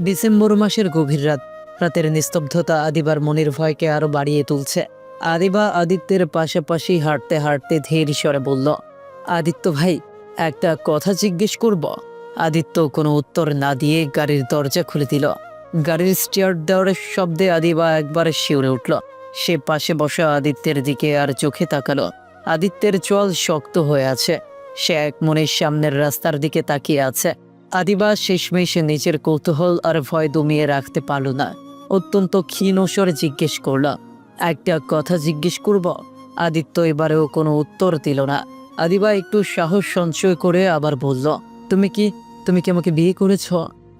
December মাসের গভীর রাত। রাতের নিস্তব্ধতা আদিবার মনির ভয়কে আরও বাড়িয়ে তুলছে। আদিবা আদিত্যের পাশাপাশি হাঁটতে হাঁটতে ধীর স্বরে বলল, আদিত্য ভাই, একটা কথা জিজ্ঞেস করব। আদিত্য কোনো উত্তর না দিয়ে গাড়ির দরজা খুলে দিল। গাড়ির স্টিয়ার দেওয়ার শব্দে আদিবা একবার শিউরে উঠল। সে পাশে বসা আদিত্যের দিকে আর চোখে তাকালো। আদিত্যের চল শক্ত হয়ে আছে। সে এক মনের সামনের রাস্তার দিকে তাকিয়ে আছে। আদিবা শেষমেশে নিজের কৌতূহল আর ভয় দমিয়ে রাখতে পারল না। অত্যন্ত ক্ষীণ স্বরে জিজ্ঞেস করল, একটা কথা জিজ্ঞেস করব? আদিত্য এবারেও কোনো উত্তর দিল না। আদিবা একটু সাহস সঞ্চয় করে আবার বলল, তুমি কি তুমি কি আমাকে বিয়ে করেছ?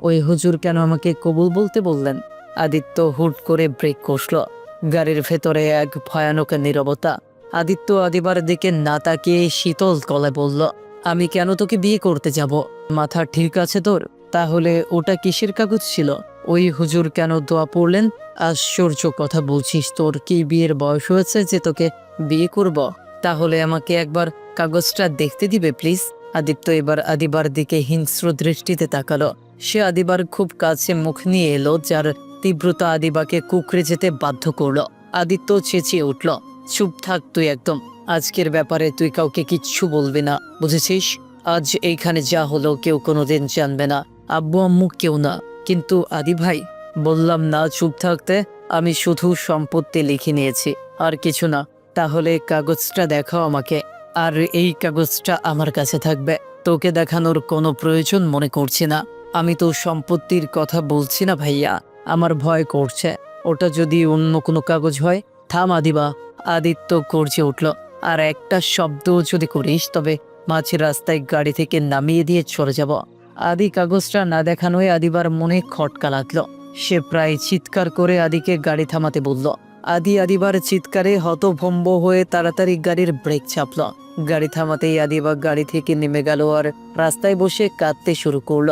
ওই হুজুর কেন আমাকে কবুল বলতে বললেন? আদিত্য হুট করে ব্রেক কষল, গাড়ির ভেতরে এক ভয়ানক নীরবতা। আদিত্য আদিবার দিকে না তাকিয়ে শীতল গলায় বলল আমি কেন তোকে বিয়ে করতে যাব? মাথা ঠিক আছে তোর? তাহলে ওটা কিসের কাগজ ছিল? ওই হুজুর কেন দোয়া পড়লেন? আশ্চর্য কথা বলছিস তোর। কি বিয়ের বয়স হয়েছে যে তোকে বিয়ে করব? তাহলে আমাকে একবার কাগজটা দেখতে দিবে প্লিজ আদিত্য এবার আদিবার দিকে হিংস্র দৃষ্টিতে তাকালো। সে আদিবার খুব কাছে মুখ নিয়ে এলো, যার তীব্রতা আদিবাকে কুকড়ে যেতে বাধ্য করল। আদিত্য চেঁচিয়ে উঠল চুপ থাক তুই একদম। আজকের ব্যাপারে তুই কাউকে কিচ্ছু বলবি না, বুঝেছিস? আজ এইখানে যা হলো কেউ কোনোদিন জানবে না, আব্বু আম্মু কেউ না। কিন্তু আদি ভাই, বললাম না চুপ থাকতে, আমি শুধু সম্পত্তি লিখে নিয়েছি, আর কিছু না। তাহলে কাগজটা দেখাও আমাকে, আর এই কাগজটা আমার কাছে থাকবে। তোকে দেখানোর কোনো প্রয়োজন মনে করছি না। আমি তো সম্পত্তির কথা বলছি না ভাইয়া, আমার ভয় করছে। ওটা যদি অন্য কোনো কাগজ হয় থাম আদিবা আদিত্য গর্জে উঠল, আর একটা শব্দ যদি করিস, তবে মাঝের রাস্তায় গাড়ি থেকে নামিয়ে দিয়ে চলে যাব। আদি কাগজটা না দেখানোয় আদিবার মনে খটকা লাগল। সে প্রায় চিৎকার করে আদিকে গাড়ি থামাতে বলল। আদি আদিবার চিৎকারে হতভম্ব হয়ে তাড়াতাড়ি গাড়ির ব্রেক চাপল। গাড়ি থামাতেই আদিবা গাড়ি থেকে নেমে গেল আর রাস্তায় বসে কাঁদতে শুরু করল।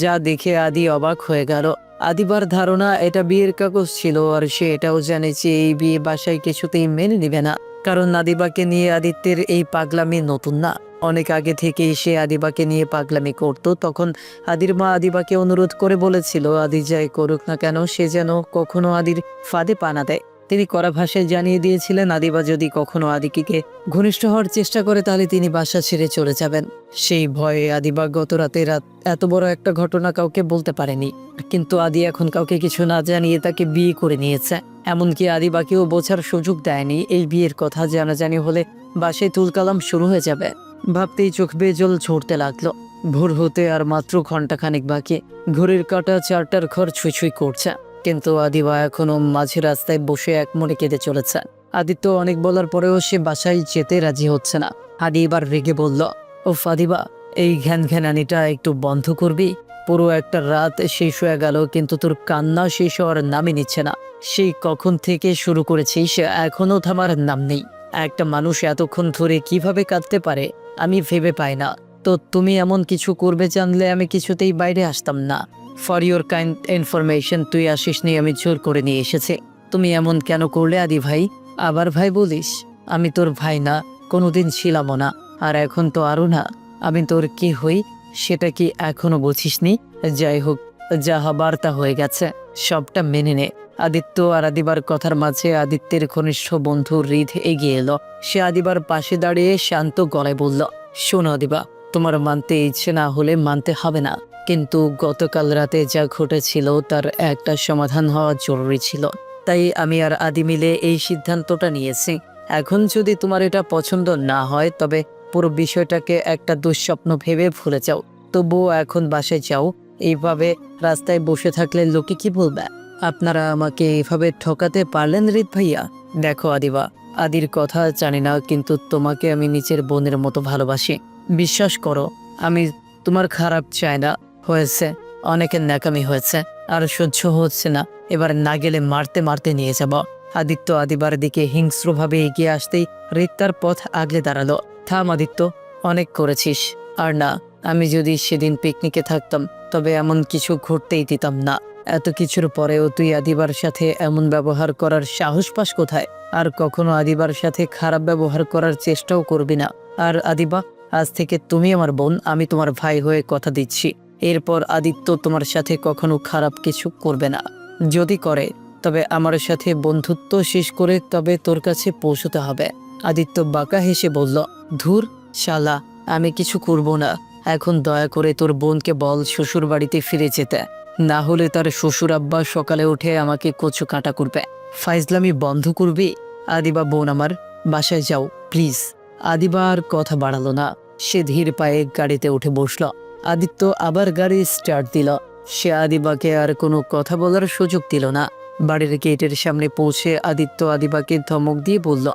যা দেখে আদি অবাক হয়ে গেল। আদিবার ধারণা, এটা বিয়ের কাগজ ছিল আর সে এটাও জানে যে এই বিয়ে বাসায় কিছুতেই মেনে নিবে না। কারণ আদিবাকে নিয়ে আদিত্যের এই পাগলামি নতুন না। অনেক আগে থেকেই সে আদিবাকে নিয়ে পাগলামি করত। তখন আদির মা আদিবাকে অনুরোধ করে বলেছিল, আদি যাই করুক না কেন, সে যেন কখনো আদির ফাঁদে পানা দেয়। তিনি কড়া ভাষায় জানিয়ে দিয়েছিলেন আদিবা যদি কখনো আদিকিকে ঘনিষ্ঠ হওয়ার চেষ্টা করে, তাহলে তিনি বাসা ছেড়ে চলে যাবেন। সেই ভয়ে আদিবা গত রাতে রাত এত বড় একটা ঘটনা কাউকে বলতে পারেনি। কিন্তু আদি এখন কাউকে কিছু না জানিয়ে তাকে বিয়ে করে নিয়েছে। এমনকি আদিবাকেও বোঝার সুযোগ দেয়নি। এই বিয়ের কথা জানাজানি হলে বাসায় তুলকালাম শুরু হয়ে যাবে। ভাবতেই চোখ বেয়ে জল ঝরতে লাগল। ভোর হতে আর মাত্র ঘন্টাখানেক বাকি। ঘড়ির কাটা চারটার ঘর ছুঁই ছুঁই করছে। কিন্তু আদিবা এখনও মাঝে রাস্তায় বসে এক মনে কেঁদে চলেছে। আদিত্য অনেক বলার পরেও সে বাসায় যেতে রাজি হচ্ছে না। আদি এবার রেগে বলল ও ফাদিবা এই ঘ্যান ঘ্যানানিটা একটু বন্ধ করবি? পুরো একটা রাত শেষ হয়ে গেল, কিন্তু তোর কান্না শেষ হওয়ার নামই নিচ্ছে না। সেই কখন থেকে শুরু করেছিস, এখনও থামার নাম নেই। একটা মানুষ এতক্ষণ ধরে কীভাবে কাঁদতে পারে, আমি ভেবে পাই না। তো তুমি এমন কিছু করবে জানলে আমি কিছুতেই বাইরে আসতাম না। ফর ইউর কাইন্ড ইনফরমেশন তুই আসিস নি, আমি জোর করে নিয়ে এসেছি। তুমি এমন কেন করলে আদি ভাই? আবার ভাই বলিস, আমি তোর ভাই না, কোনোদিন ছিলামও না, আর এখন তো আরও না। আমি তোর কি হই, সেটা কি এখনও বুঝিসনি যাই হোক, যা হবার তা হয়ে গেছে, সবটা মেনে নে। আদিত্য আর আদিবার কথার মাঝে আদিত্যের ঘনিষ্ঠ বন্ধু হৃদ এগিয়ে এলো। সে আদিবার পাশে দাঁড়িয়ে শান্ত গলায় বলল, শোনো আদিবা তোমার মানতে ইচ্ছে না হলে মানতে হবে না। কিন্তু গতকাল রাতে যা ঘটেছিল তার একটা সমাধান হওয়া জরুরি ছিল। তাই আমি আর আদি মিলে এই সিদ্ধান্তটা নিয়েছি। এখন যদি তোমার এটা পছন্দ না হয়, তবে পুরো বিষয়টাকে একটা দুঃস্বপ্ন ভেবে ভুলে যাও। তবুও এখন বাসায় যাও। এইভাবে রাস্তায় বসে থাকলে লোকে কি বলবে? আপনারা আমাকে এইভাবে ঠকাতে পারলেন রিত ভাইয়া? দেখো আদিবা, আদির কথা জানি না, কিন্তু তোমাকে আমি নিচের বোনের মতো ভালোবাসি। বিশ্বাস করো, আমি তোমার খারাপ চাই না হয়েছে অনেকের ন্যাকামি হয়েছে, আর সহ্য হচ্ছে না। এবার না গেলে মারতে মারতে নিয়ে যাব। আদিত্য আদিবার দিকে হিংস্রভাবে এগিয়ে আসতেই তার পথ আগলে দাঁড়াল। থাম আদিত্য, অনেক করেছিস। আর না, আমি যদি সেদিন পিকনিকে থাকতাম, তবে এমন কিছু ঘটতেই দিতাম না। এত কিছুর পরেও তুই আদিবার সাথে এমন ব্যবহার করার সাহস পাস কোথায়? আর কখনো আদিবার সাথে খারাপ ব্যবহার করার চেষ্টাও করবি না। আর আদিবা আজ থেকে তুমি আমার বোন, আমি তোমার ভাই হয়ে কথা দিচ্ছি। এরপর আদিত্য তোমার সাথে কখনো খারাপ কিছু করবে না। যদি করে, তবে আমার সাথে বন্ধুত্ব শেষ করে তবে তোর কাছে পৌঁছতে হবে। আদিত্য বাঁকা হেসে বলল, ধুর, শালা, আমি কিছু করব না। এখন দয়া করে তোর বোনকে বল শ্বশুর বাড়িতে ফিরে যেতে। না হলে তার শ্বশুর আব্বা সকালে উঠে আমাকে কচু কাটা করবে। ফাইজলামি বন্ধ করবি? আদিবা বোন আমার, বাসায় যাও, প্লিজ। আদিবা আর কথা বাড়ালো না। সে ধীর পায়ে গাড়িতে উঠে বসল। আদিত্য আবার গাড়ি স্টার্ট দিল। সে আদিবাকে আর কোনো কথা বলার সুযোগ দিল না। বাড়ির গেটের সামনে পৌঁছে আদিত্য আদিবাকে ধমক দিয়ে বলল,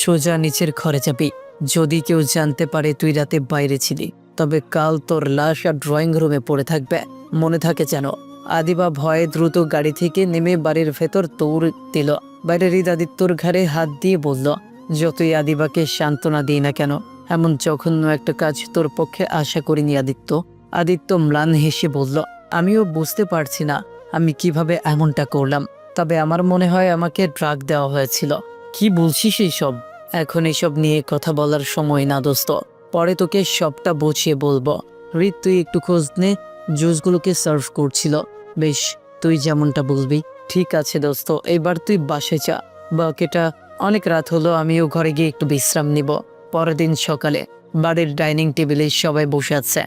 সোজা নিচের ঘরে যাবি। যদি কেউ জানতে পারে তুই রাতে বাইরে ছিলি, তবে কাল তোর লাশ আর ড্রয়িং রুমে পড়ে থাকবে। মনে থাকে যেন আদিবা ভয়ে দ্রুত গাড়ি থেকে নেমে বাড়ির ভেতর দৌড় দিল। বাইরের ঈদ আদিত্যর ঘাড়ে হাত দিয়ে বলল, যতই আদিবাকে সান্ত্বনা দিই না কেন এমন জঘন্য একটা কাজ তোর পক্ষে আশা করিনি, আদিত্য। আদিত্য ম্লান হেসে বলল, আমিও বুঝতে পারছি না, আমি কীভাবে এমনটা করলাম। তবে আমার মনে হয় আমাকে ড্রাগ দেওয়া হয়েছিল। কি বলছিস সব এখন এসব নিয়ে কথা বলার সময় না, দোস্ত। পরে তোকে সবটা বুঝিয়ে বলব। রিত, তুই একটু খোঁজ নে, জুসগুলোকে সার্ভ করছিল। বেশ, তুই যেমনটা বলবি। ঠিক আছে, দোস্ত, এবার তুই বাসে যা। বাকিটা, অনেক রাত হলো, আমিও ঘরে গিয়ে একটু বিশ্রাম নিব। পরের দিন সকালে বাড়ির ডাইনিং টেবিলে সবাই বসে আছে।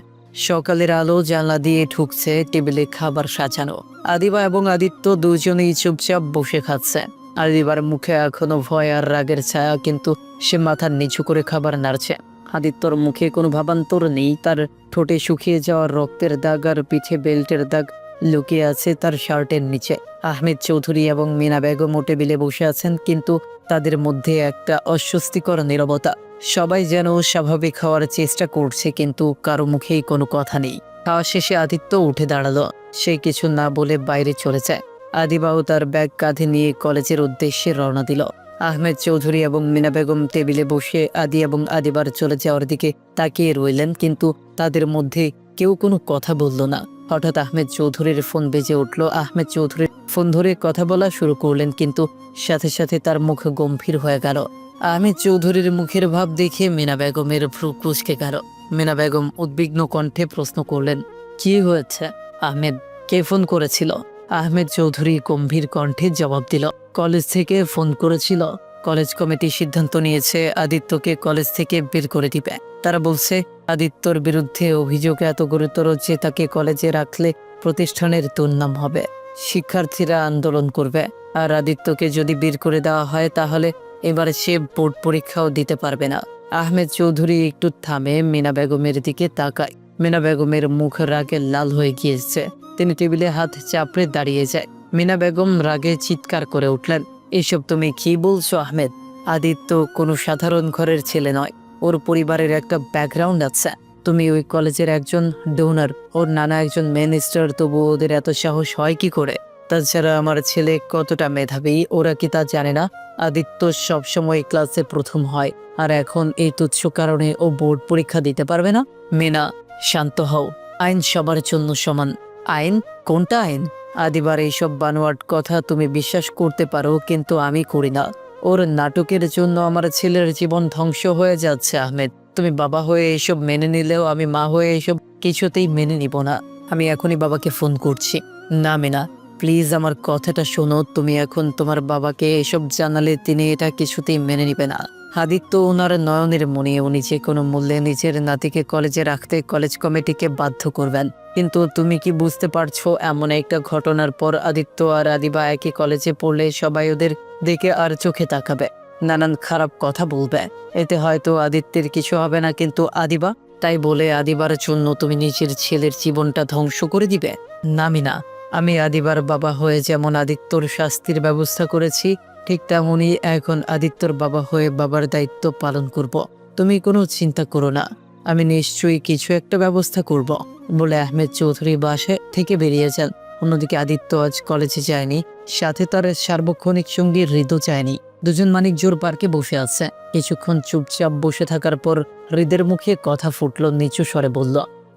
সকালের আলো জানলা দিয়ে ঢুকছে টেবিলে খাবার সাজানো। আদিবা এবং আদিত্য দুজনেই চুপচাপ বসে খাচ্ছে। আদিবার মুখে এখনও ভয় আর রাগের ছায়া, কিন্তু সে মাথা নিচু করে খাবার নাড়ছে। আদিত্যর মুখে কোনো ভাবান্তর নেই, তার ঠোঁটে শুকিয়ে যাওয়া রক্তের দাগ আর পিঠে বেল্টের দাগ লুকিয়ে আছে তার শার্টের নিচে। আহমেদ চৌধুরী এবং মিনা বেগমও টেবিলে বসে আছেন, কিন্তু তাদের মধ্যে একটা অস্বস্তিকর নীরবতা। সবাই যেন স্বাভাবিক হওয়ার চেষ্টা করছে, কিন্তু কারও মুখেই কোনো কথা নেই। খাওয়া শেষে আদিত্য উঠে দাঁড়াল। সে কিছু না বলে বাইরে চলে যায়। আদিবাও তার ব্যাগ কাঁধে নিয়ে কলেজের উদ্দেশ্যে রওনা দিল। আহমেদ চৌধুরী এবং মিনা বেগম টেবিলে বসে আদি এবং আদিবার চলে যাওয়ার দিকে তাকিয়ে রইলেন, কিন্তু তাদের মধ্যে কেউ কোনো কথা বলল না। হঠাৎ আহমেদ চৌধুরীর ফোন বেজে উঠল। আহমেদ চৌধুরীর ফোন ধরে কথা বলা শুরু করলেন, কিন্তু সাথে সাথে তার মুখ গম্ভীর হয়ে গেল। আহমেদ চৌধুরীর মুখের ভাব দেখে মিনা বেগমের ভ্রু কুচকে গেল। মিনা বেগম উদ্বিগ্ন কণ্ঠে প্রশ্ন করলেন, কি হয়েছে? আহমেদ, কে ফোন করেছিল? আহমেদ চৌধুরী গম্ভীর কণ্ঠে জবাব দিল, কলেজ থেকে ফোন করেছিল। কলেজ কমিটি সিদ্ধান্ত নিয়েছে আদিত্যকে কলেজ থেকে বের করে দিবে। তারা বলছে, আদিত্যর বিরুদ্ধে অভিযোগ এত গুরুতর যে তাকে কলেজে রাখলে প্রতিষ্ঠানের দুর্নাম হবে। শিক্ষার্থীরা আন্দোলন করবে। আর আদিত্যকে যদি বের করে দেওয়া হয় তাহলে এবার সে বোর্ড পরীক্ষাও দিতে পারবে না। আহমেদ চৌধুরী একটু থামে মিনা বেগমের দিকে তাকায়। মিনা বেগমের মুখ রাগে লাল হয়ে গিয়েছে। তিনি টেবিলে হাত চাপড়ে দাঁড়িয়ে যায়। মিনা বেগম রাগে চিৎকার করে উঠলেন, এসব তুমি কি বলছো, আহমেদ? আদিত্য কোনো সাধারণ ঘরের ছেলে নয়। ওর পরিবারের একটা ব্যাকগ্রাউন্ড আছে। তুমি ওই কলেজের একজন ডোনার, ওর নানা একজন মিনিস্টার তবু ওদের এত সাহস হয় কি করে? তাছাড়া আমার ছেলে কতটা মেধাবী, ওরা কি তা জানে না? আদিত্য সবসময় ক্লাসে প্রথম হয়, আর এখন এই তুচ্ছ কারণে ও বোর্ড পরীক্ষা দিতে পারবে না। মেনা, শান্ত হও। আইন সবার জন্য সমান। আইন? কোনটা আইন? আদিবার এইসব বানোয়াট কথা তুমি বিশ্বাস করতে পারো, কিন্তু আমি করি না। ওর নাটকের জন্য আমার ছেলের জীবন ধ্বংস হয়ে যাচ্ছে, আহমেদ। তুমি বাবা হয়ে এইসব মেনে নিলেও আমি মা হয়ে এসব কিছুতেই মেনে নিব না। আমি এখনই বাবাকে ফোন করছি। না, মিনা। প্লিজ আমার কথাটা শোনো, তুমি এখন তোমার বাবাকে এসব জানালে তিনি এটা কিছুতেই মেনে নিবে না। আদিত্য ওনার নয়নের মনে উনি যে কোনো মূল্যে নিজের নাতিকে কলেজে রাখতে কলেজ কমিটিকে বাধ্য করবেন। কিন্তু তুমি কি বুঝতে পারছ, এমন একটা ঘটনার পর আদিত্য আর আদিবা একই কলেজে পড়লে সবাই ওদের দিকে আর চোখে তাকাবে। নানান খারাপ কথা বলবে। এতে হয়তো আদিত্যের কিছু হবে না, কিন্তু আদিবা, তাই বলে আদিবার জন্য তুমি নিজের ছেলের জীবনটা ধ্বংস করে দিবে। নামি না আমি আদিবার বাবা হয়ে যেমন আদিত্যর শাস্তির ব্যবস্থা করেছি, ঠিক তেমনই এখন আদিত্যর বাবা হয়ে বাবার দায়িত্ব পালন করব। তুমি কোনো চিন্তা করো না, আমি নিশ্চয়ই কিছু একটা ব্যবস্থা করব। বলে আহমেদ চৌধুরী বাসে থেকে বেরিয়ে যান অন্যদিকে আদিত্য আজ কলেজে যায়নি, সাথে তার সার্বক্ষণিক সঙ্গী হৃদও যায়নি দুজন মানিক জোর পার্কে বসে আছে কিছুক্ষণ চুপচাপ বসে থাকার পর হৃদের মুখে কথা ফুটলো, নিচু স্বরে বলল,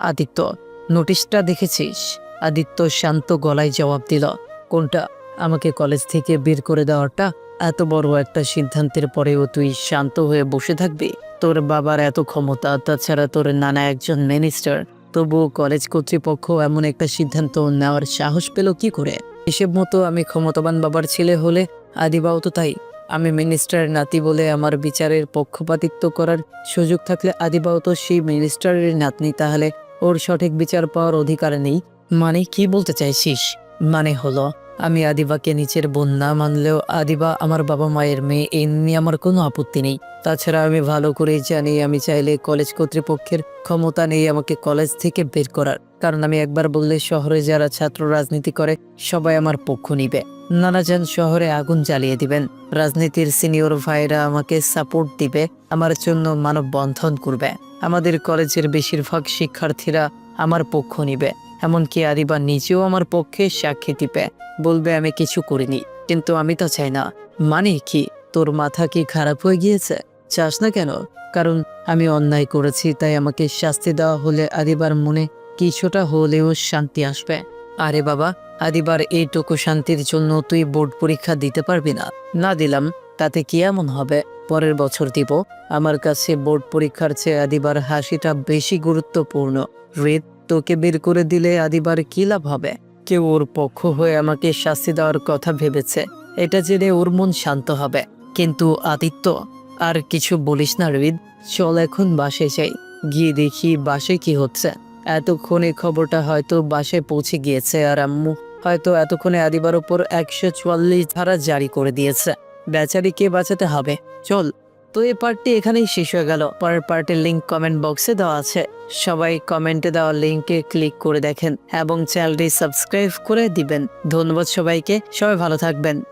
আদিত্য, নোটিশটা দেখেছিস আদিত্য শান্ত গলায় জবাব দিল, কোনটা? আমাকে কলেজ থেকে বের করে দেওয়াটা এত বড় একটা সিদ্ধান্তের পরেও তুই শান্ত হয়ে বসে থাকবি? তোর বাবার এত ক্ষমতা, তাছাড়া তোর নানা একজন মিনিস্টার তবুও কলেজ কর্তৃপক্ষ এমন একটা সিদ্ধান্ত নেওয়ার সাহস পেল কি করে? হিসেব মতো আমি ক্ষমতাবান বাবার ছেলে হলে আদিবাও তো তাই। আমি মিনিস্টারের নাতি বলে আমার বিচারের পক্ষপাতিত্ব করার সুযোগ থাকলে আদিবাও তো সেই মিনিস্টারের নাতনি, তাহলে ওর সঠিক বিচার পাওয়ার অধিকার নেই। মানে কি বলতে চাইছিস? মানে হলো, আমি আদিবাকে নিচের বোন না মানলেও আদিবা আমার বাবা মায়ের মেয়ে, এই নিয়ে আমার কোনো আপত্তি নেই। তাছাড়া আমি ভালো করেই জানি আমি চাইলে কলেজ কর্তৃপক্ষের ক্ষমতা নেই আমাকে কলেজ থেকে বের করার। কারণ আমি একবার বললে শহরে যারা ছাত্র রাজনীতি করে, সবাই আমার পক্ষ নিবে। নানাজান শহরে আগুন জ্বালিয়ে দিবেন। রাজনীতির সিনিয়র ভাইরা আমাকে সাপোর্ট দিবে, আমার জন্য মানববন্ধন করবে। আমাদের কলেজের বেশিরভাগ শিক্ষার্থীরা আমার পক্ষ নিবে। এমনকি আদিবা নিজেও আমার পক্ষে সাক্ষী দিবে। বলবে, আমি কিছু করিনি, কিন্তু আমি তো চাই না। মানে কি? তোর মাথা কি খারাপ হয়ে গিয়েছে? চাস না কেন? কারণ আমি অন্যায় করেছি, তাই আমাকে শাস্তি দেওয়া হলে আদিবার মনে কিছুটা হলেও শান্তি আসবে। আরে বাবা আদিবার এইটুকু শান্তির জন্য তুই বোর্ড পরীক্ষা দিতে পারবি না। না দিলাম, তাতে কি এমন হবে? পরের বছর দিব। আমার কাছে বোর্ড পরীক্ষার চেয়ে আদিবার হাসিটা বেশি গুরুত্বপূর্ণ। রেদ তোকে বের করে দিলে আদিবার কি লাভ হবে? কেউ ওর পক্ষ হয়ে আমাকে শাস্তি দেওয়ার কথা ভেবেছে। এটা জেনে ওর মন শান্ত হবে। কিন্তু আদিত্য, আর কিছু বলিস না রিদ। চল এখন বাসে যাই। গিয়ে দেখি বাসে কি হচ্ছে। এতক্ষণে খবরটা হয়তো বাসে পৌঁছে গিয়েছে আর আম্মু হয়তো এতক্ষণে আদিবার উপর একশো চুয়াল্লিশ ধারা জারি করে দিয়েছে। বেচারিকে বাঁচাতে হবে। চল। তো এই পার্টটি এখানেই শেষ হয়ে গেল। পরের পার্টের লিঙ্ক কমেন্ট বক্সে দেওয়া আছে। সবাই কমেন্টে দেওয়া লিঙ্কে ক্লিক করে দেখেন এবং চ্যানেলটি সাবস্ক্রাইব করে দিবেন। ধন্যবাদ সবাইকে। সবাই ভালো থাকবেন।